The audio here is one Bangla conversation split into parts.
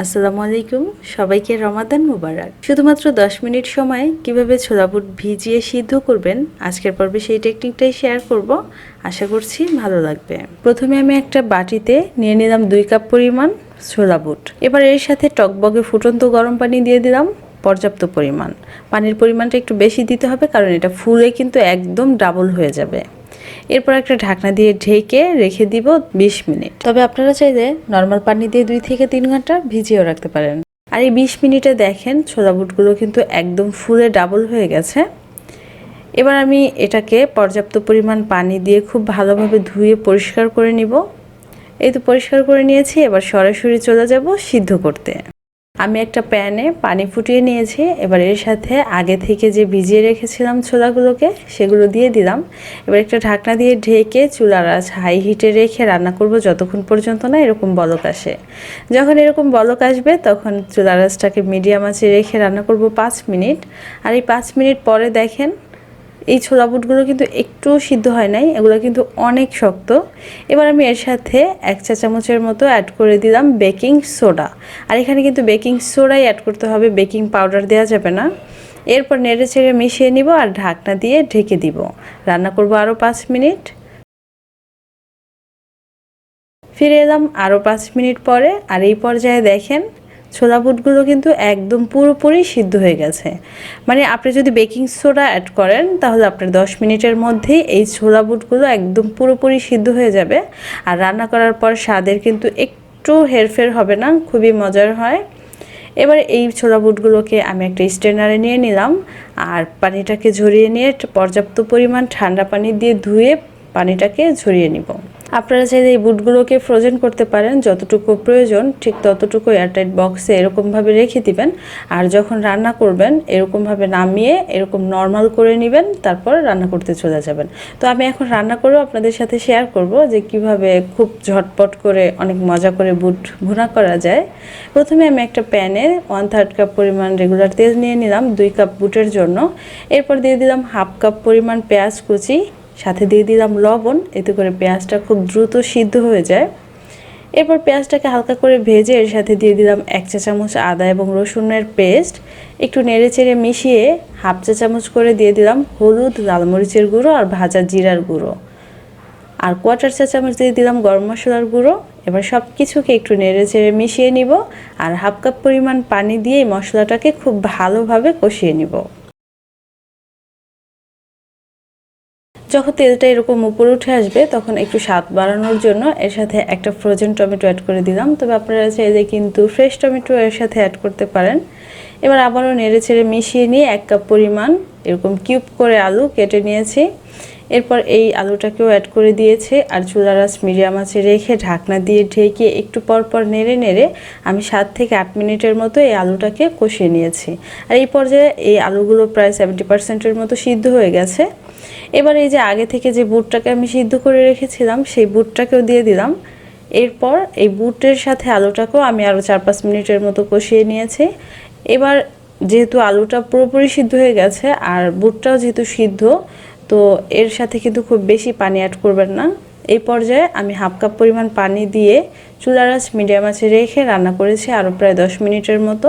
আসসালামু আলাইকুম, সবাইকে রমাদান মুবারক। শুধুমাত্র দশ মিনিট সময় কীভাবে ছোলা বুট ভিজিয়ে সিদ্ধ করবেন, আজকের পর্বে সেই টেকনিকটাই শেয়ার করব। আশা করছি ভালো লাগবে। প্রথমে আমি একটা বাটিতে নিয়ে নিলাম দুই কাপ পরিমাণ ছোলা বুট এবার এর সাথে টকবগে ফুটন্ত গরম পানি দিয়ে দিলাম পর্যাপ্ত পরিমাণ। পানির পরিমাণটা একটু বেশি দিতে হবে, কারণ এটা ফুলে কিন্তু একদম ডাবল হয়ে যাবে। এরপর একটা ঢাকনা দিয়ে ঢেকে রেখে দিব বিশ মিনিট। তবে আপনারা চাইলে নর্মাল পানি দিয়ে দুই থেকে তিন ঘণ্টা ভিজিয়েও রাখতে পারেন। আর এই বিশ মিনিটে দেখেন ছোলা বুটগুলো কিন্তু একদম ফুলে ডাবল হয়ে গেছে। এবার আমি এটাকে পর্যাপ্ত পরিমাণ পানি দিয়ে খুব ভালোভাবে ধুয়ে পরিষ্কার করে নিব। এই তো পরিষ্কার করে নিয়েছি, এবার সরাসরি চলে যাব সিদ্ধ করতে। আমি একটা প্যানে পানি ফুটিয়ে নিয়েছি, এবার এর সাথে আগে থেকে যে ভিজিয়ে রেখেছিলাম ছোলাগুলোকে, সেগুলো দিয়ে দিলাম। এবার একটা ঢাকনা দিয়ে ঢেকে চুলার আঁচ হাই হিটে রেখে রান্না করব যতক্ষণ পর্যন্ত না এরকম বলক আসে। যখন এরকম বলক আসবে, তখন চুলার আঁচটাকে মিডিয়াম আঁচে রেখে রান্না করব পাঁচ মিনিট। আর এই পাঁচ মিনিট পরে দেখেন এই ছোলা বুটগুলো কিন্তু একটু সিদ্ধ হয় নাই, এগুলো কিন্তু অনেক শক্ত। এবার আমি এর সাথে এক চা চামচের মতো অ্যাড করে দিলাম বেকিং সোডা আর এখানে কিন্তু বেকিং সোডাই অ্যাড করতে হবে বেকিং পাউডার দেওয়া যাবে না। এরপর নেড়ে ছেড়ে মিশিয়ে নিব আর ঢাকনা দিয়ে ঢেকে দিব। রান্না করব আরও পাঁচ মিনিট। ফিরে এলাম আরও পাঁচ মিনিট পরে। আর এই পর্যায়ে দেখেন ছোলা বুটগুলো কিন্তু একদম পুরোপুরি সিদ্ধ হয়ে গেছে। মানে আপনি যদি বেকিং সোডা অ্যাড করেন, তাহলে আপনার দশ মিনিটের মধ্যেই এই ছোলা বুটগুলো একদম পুরোপুরি সিদ্ধ হয়ে যাবে। আর রান্না করার পর স্বাদের কিন্তু একটু হেরফের হবে না, খুবই মজার হয়। এবার এই ছোলা বুটগুলোকে আমি একটা স্ট্রেনারে নিয়ে নিলাম। আর পানিটাকে ঝরিয়ে নিয়ে পর্যাপ্ত পরিমাণ ঠান্ডা পানি দিয়ে ধুয়ে পানিটাকে ঝরিয়ে নিব। আপনারা চাইলে এই বুটগুলোকে ফ্রোজেন করতে পারেন, যতটুকু প্রয়োজন, ঠিক ততটুকু এয়ারটাইট বক্সে এরকমভাবে রেখে দিবেন। আর যখন রান্না করবেন, এরকমভাবে নামিয়ে এরকম নর্মাল করে নেবেন, তারপর রান্না করতে চলে যাবেন। তো আমি এখন রান্না করেও আপনাদের সাথে শেয়ার করব যে কীভাবে খুব ঝটপট করে অনেক মজা করে বুট ভুনা করা যায়। প্রথমে আমি একটা প্যানে ওয়ান থার্ড কাপ পরিমাণ রেগুলার তেল নিয়ে নিলাম, দুই কাপ বুটের জন্য। এরপর দিয়ে দিলাম হাফ কাপ পরিমাণ পেঁয়াজ কুচি সাথে দিয়ে দিলাম লবণ, এতে করে পেঁয়াজটা খুব দ্রুত সিদ্ধ হয়ে যায়। এরপর পেঁয়াজটাকে হালকা করে ভেজে এর সাথে দিয়ে দিলাম এক চা চামচ আদা এবং রসুনের পেস্ট। একটু নেড়ে চেড়ে মিশিয়ে হাফ চা চামচ করে দিয়ে দিলাম হলুদ লাল মরিচের গুঁড়ো আর ভাজা জিরার গুঁড়ো। আর কোয়াটার চা চামচ দিয়ে দিলাম গরম মশলার গুঁড়ো। এবার সব কিছুকে একটু নেড়ে চেড়ে মিশিয়ে নিব আর হাফ কাপ পরিমাণ পানি দিয়ে মশলাটাকে খুব ভালোভাবে কষিয়ে নিব। যখন তেলটা এরকম উপরে উঠে আসবে, তখন একটু স্বাদ বাড়ানোর জন্য এর সাথে একটা ফ্রোজেন টমেটো অ্যাড করে দিলাম। তবে আপনারা চাইলে কিন্তু ফ্রেশ টমেটো এর সাথে অ্যাড করতে পারেন। এবার আবারও নেড়ে ছেড়ে মিশিয়ে নিয়ে এক কাপ পরিমাণ এরকম কিউব করে আলু কেটে নিয়েছি। এরপর এই আলুটাকেও অ্যাড করে দিয়েছে আর চুলার আঁচ মিডিয়াম আছে রেখে ঢাকনা দিয়ে ঢেকে একটু পর পর নেড়ে নেড়ে আমি সাত থেকে আট মিনিটের মতো এই আলুটাকে কষিয়ে নিয়েছি। আর এই পর্যায়ে এই আলুগুলো প্রায় সেভেন্টি পার্সেন্টের মতো সিদ্ধ হয়ে গেছে। এবার এই যে আগে থেকে যে বুটটাকে আমি সিদ্ধ করে রেখেছিলাম, সেই বুটটাকেও দিয়ে দিলাম। এরপর এই বুটের সাথে আলুটাকেও আমি আরও চার পাঁচ মিনিটের মতো কষিয়ে নিয়েছি। এবার যেহেতু আলুটা পুরোপুরি সিদ্ধ হয়ে গেছে, আর বুটটাও যেহেতু সিদ্ধ, তো এর সাথে কিন্তু খুব বেশি পানি অ্যাড করবেন না। এই পর্যায়ে আমি হাফ কাপ পরিমাণ পানি দিয়ে চুলার আঁচ মিডিয়াম আঁচে রেখে রান্না করেছি আরও প্রায় দশ মিনিটের মতো।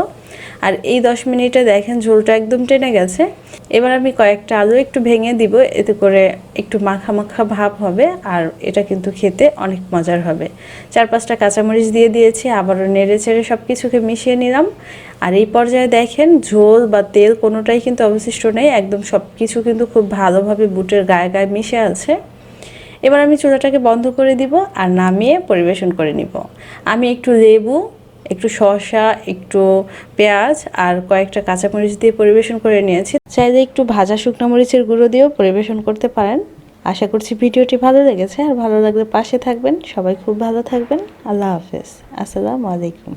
আর এই দশ মিনিটে দেখেন ঝোলটা একদম টেনে গেছে। এবার আমি কয়েকটা আলু একটু ভেঙে দিব, এতে করে একটু মাখা মাখা ভাব হবে আর এটা কিন্তু খেতে অনেক মজার হবে। চার পাঁচটা কাঁচামরিচ দিয়ে দিয়েছি, আবারও নেড়ে চেড়ে সব কিছুকে মিশিয়ে নিলাম। আর এই পর্যায়ে দেখেন ঝোল বা তেল কোনোটাই কিন্তু অবশিষ্ট নেই, একদম সব কিছু কিন্তু খুব ভালোভাবে বুটের গায়ে গায়ে মিশে আছে। এবার আমি চুলাটাকে বন্ধ করে দিব আর নামিয়ে পরিবেশন করে নিব। আমি একটু লেবু, একটু শসা, একটু পেঁয়াজ আর কয়েকটা কাঁচামরিচ দিয়ে পরিবেশন করে নিয়েছি। চাইলে একটু ভাজা শুকনো মরিচের গুঁড়ো দিয়েও পরিবেশন করতে পারেন। আশা করছি ভিডিওটি ভালো লেগেছে আর ভালো লাগলে পাশে থাকবেন। সবাই খুব ভালো থাকবেন। আল্লাহ হাফেজ। আসসালামু আলাইকুম।